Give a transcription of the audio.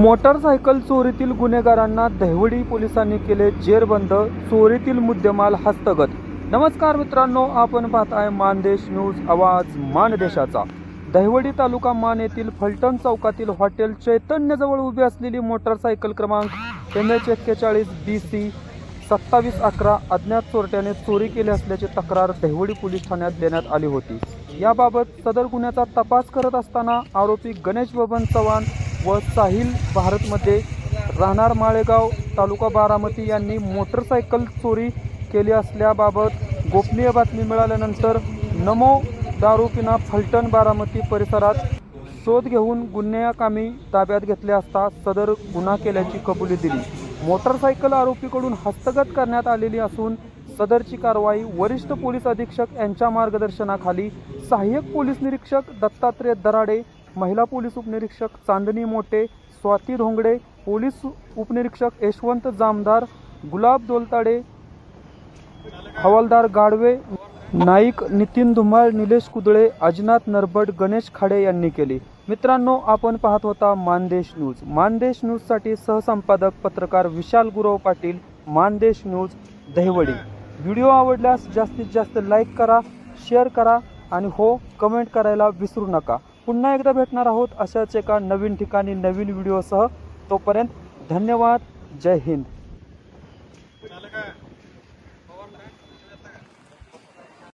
Motorcycle चोरीतील गुन्हेगारांना दहिवडी पोलिसांनी केले जेरबंद चोरीतील मुद्देमाल हस्तगत. नमस्कार मित्रांनो आपण पाहत आहे मानदेश न्यूज आवाज मानदेशाचा. दहिवडी तालुका मान येथील फलटण चौकातील हॉटेल चैतन्यजवळ उभी असलेली मोटारसायकल क्रमांक एम एच एक्केचाळीस बी सी सत्तावीस अकरा अज्ञात चोरट्याने चोरी केली असल्याची तक्रार दहिवडी पोलीस ठाण्यात देण्यात आली होती. याबाबत सदर गुन्ह्याचा तपास करत असताना आरोपी गणेश बबन चव्हाण व साहिल भारतमध्ये राहणार माळेगाव तालुका बारामती यांनी मोटरसायकल चोरी केली असल्याबाबत गोपनीय बातमी मिळाल्यानंतर नमो दारुपिना फलटण बारामती परिसरात शोध घेऊन गुन्हेकामी ताब्यात घेतले असता सदर गुन्हा केल्याची कबुली दिली. मोटरसायकल आरोपीकडून हस्तगत करण्यात आलेली असून सदरची कारवाई वरिष्ठ पोलीस अधीक्षक यांच्या मार्गदर्शनाखाली सहाय्यक पोलीस निरीक्षक दत्तात्रय दराडे महिला पोलीस उपनिरीक्षक चांदणी मोटे स्वाती धोंगडे पोलीस उपनिरीक्षक यशवंत जामदार गुलाब दोलताडे हवालदार गाडवे नाईक नितीन धुमाळ निलेश कुदळे अजनाथ नरबट गणेश खाडे यांनी केली. मित्रांनो आपण पाहत होता मानदेश न्यूज. मानदेश न्यूजसाठी सहसंपादक पत्रकार विशाल गुरव पाटील मानदेश न्यूज दहिवडी. व्हिडिओ आवडल्यास जास्तीत जास्त लाईक करा शेअर करा आणि हो कमेंट करायला विसरू नका. पुन्हा एकदा भेटणार आहोत अशाच एका नवीन ठिकाणी नवीन व्हिडिओसह. तोपर्यंत धन्यवाद. जय हिंद.